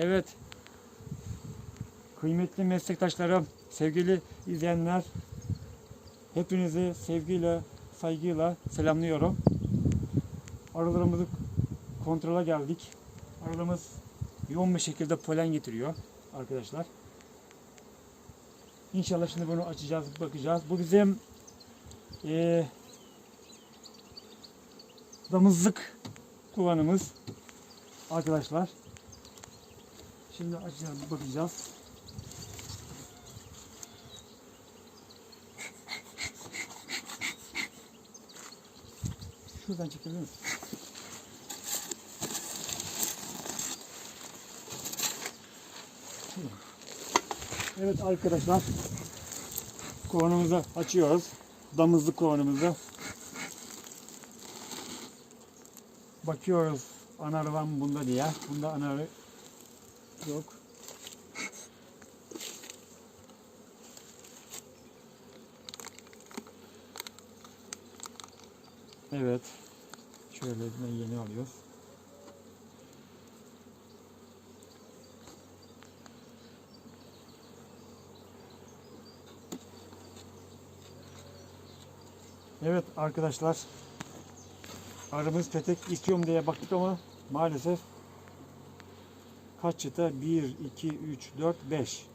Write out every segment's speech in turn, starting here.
Evet. Kıymetli meslektaşlarım, sevgili izleyenler, hepinizi sevgiyle, saygıyla selamlıyorum. Arılarımızı kontrola geldik. Arılarımız yoğun bir şekilde polen getiriyor arkadaşlar. İnşallah şimdi bunu açacağız, bakacağız. Bu bizim eee damızlık kovanımız arkadaşlar. Şimdi açacağız, bakacağız. Şuradan çekebilir misin? Evet arkadaşlar. Kovanımızı açıyoruz. Damızlık kovanımızı. Bakıyoruz mı bunda diye. Bunda anarı yok. Evet. Şöyle yeni alıyoruz. Evet arkadaşlar. Arımız petek istiyorum diye baktık ama maalesef kaç çıta? 1, 2, 3, 4, 5.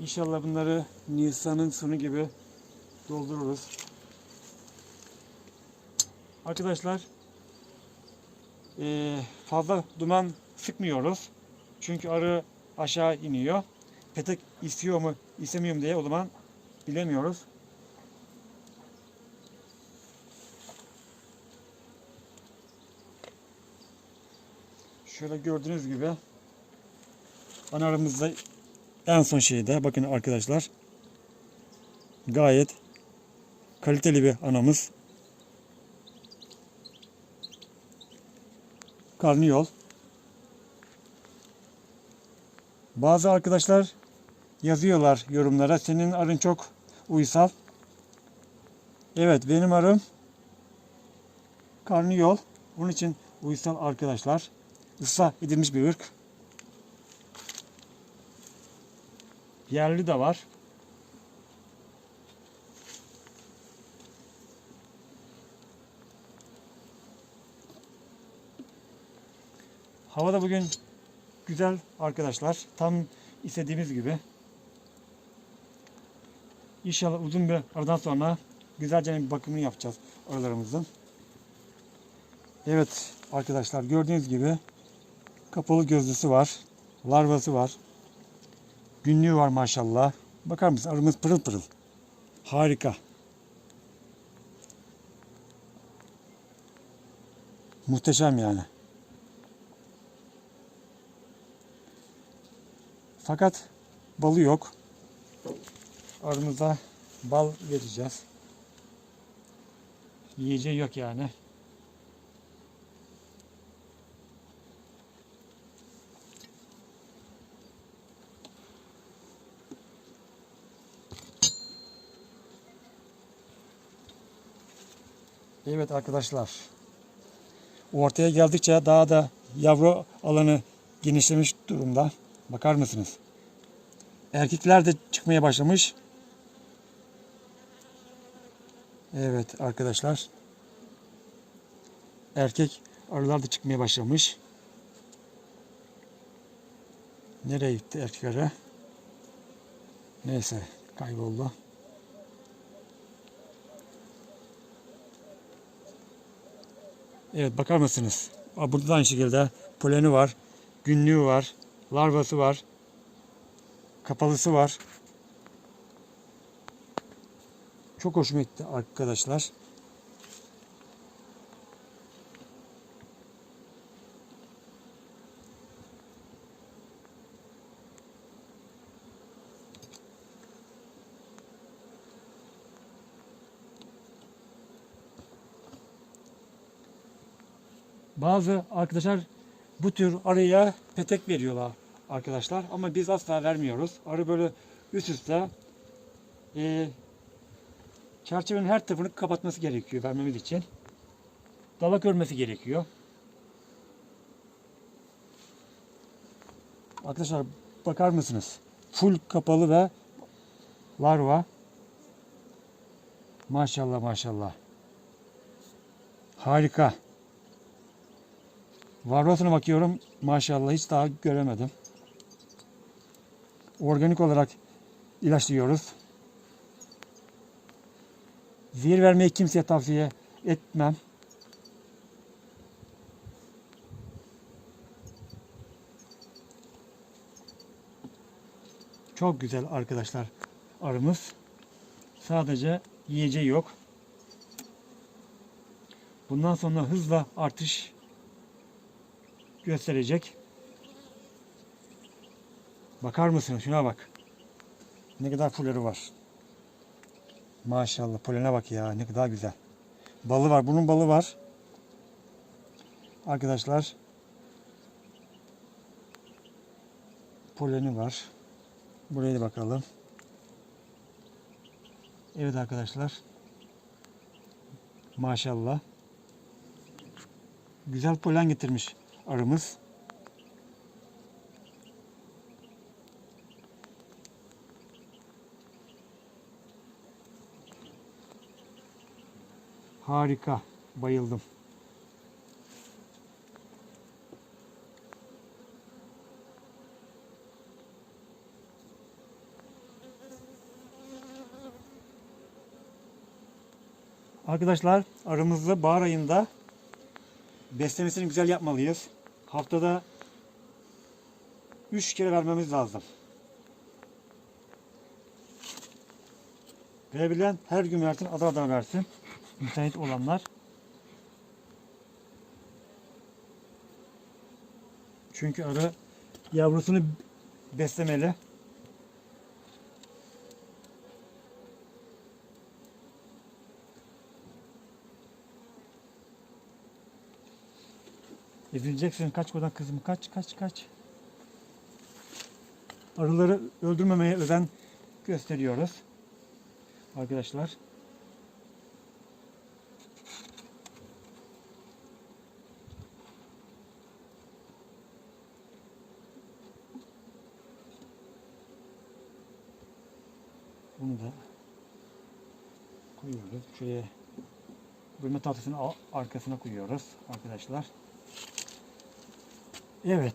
İnşallah bunları Nisan'ın sonu gibi doldururuz. Arkadaşlar eee, fazla duman sıkmıyoruz. Çünkü arı aşağı iniyor. Petek istiyor mu istemiyor mu diye o zaman bilemiyoruz. Şöyle gördüğünüz gibi anarımızda en son şeyde bakın arkadaşlar gayet kaliteli bir anamız. Karnıyol. Bazı arkadaşlar yazıyorlar yorumlara senin arın çok uysal. Evet benim arım karnıyol. Bunun için uysal arkadaşlar ıslah edilmiş bir ırk. Yerli de var. Hava da bugün güzel arkadaşlar. Tam istediğimiz gibi. İnşallah uzun bir aradan sonra güzelce bir bakımını yapacağız arılarımızın. Evet arkadaşlar gördüğünüz gibi Kapalı gözlüsü var. Larvası var. Günlüğü var maşallah. Bakar mısın arımız pırıl pırıl. Harika. Muhteşem yani. Fakat balı yok. Arımıza bal vereceğiz. Yiyeceği yok yani. Evet arkadaşlar. Ortaya geldikçe daha da yavru alanı genişlemiş durumda. Bakar mısınız? Erkekler de çıkmaya başlamış. Evet arkadaşlar. Erkek arılar da çıkmaya başlamış. Nereye gitti erkek arı? Neyse kayboldu. Evet bakar mısınız? Burada da aynı şekilde poleni var. Günlüğü var. Larvası var. Kapalısı var. Çok hoşuma gitti arkadaşlar. Bazı arkadaşlar bu tür arıya petek veriyorlar arkadaşlar. Ama biz asla vermiyoruz. Arı böyle üst üste e, çerçevenin her tarafını kapatması gerekiyor vermemiz için. Dalak örmesi gerekiyor. Arkadaşlar bakar mısınız? Full kapalı ve larva. Maşallah maşallah. Harika. Varrosuna bakıyorum. Maşallah hiç daha göremedim. Organik olarak ilaçlıyoruz. Zehir vermeyi kimseye tavsiye etmem. Çok güzel arkadaşlar arımız. Sadece yiyeceği yok. Bundan sonra hızla artış gösterecek. Bakar mısın? Şuna bak. Ne kadar fulleri var. Maşallah polene bak ya ne kadar güzel. Balı var. Bunun balı var. Arkadaşlar poleni var. Buraya da bakalım. Evet arkadaşlar. Maşallah. Güzel polen getirmiş arımız. Harika. Bayıldım. Arkadaşlar arımızı bahar ayında beslemesini güzel yapmalıyız. Haftada 3 kere vermemiz lazım. Verebilen her gün versin, adı adına versin. Müsait olanlar. Çünkü arı yavrusunu beslemeli. Ezileceksin. Kaç buradan kızım. Kaç kaç kaç. Arıları öldürmemeye özen gösteriyoruz. Arkadaşlar. Bunu da koyuyoruz. Şöyle bölme tahtasının arkasına koyuyoruz arkadaşlar. Evet.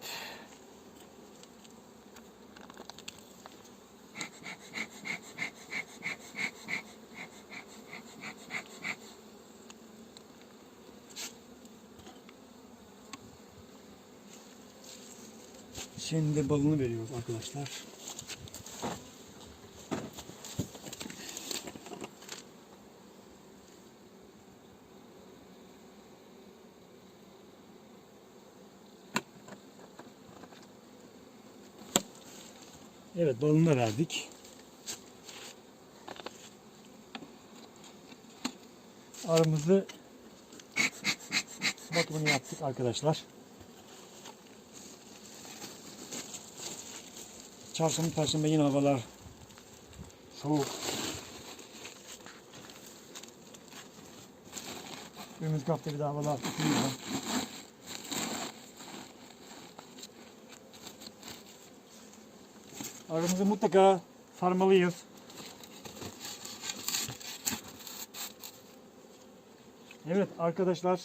Şimdi balını veriyoruz arkadaşlar. Evet balını da verdik. Arımızı bakımını yaptık arkadaşlar. Çarşamba, perşembe yine havalar soğuk. Önümüzdeki hafta bir daha havalar ısınıyor. Arımızı mutlaka sarmalıyız. Evet arkadaşlar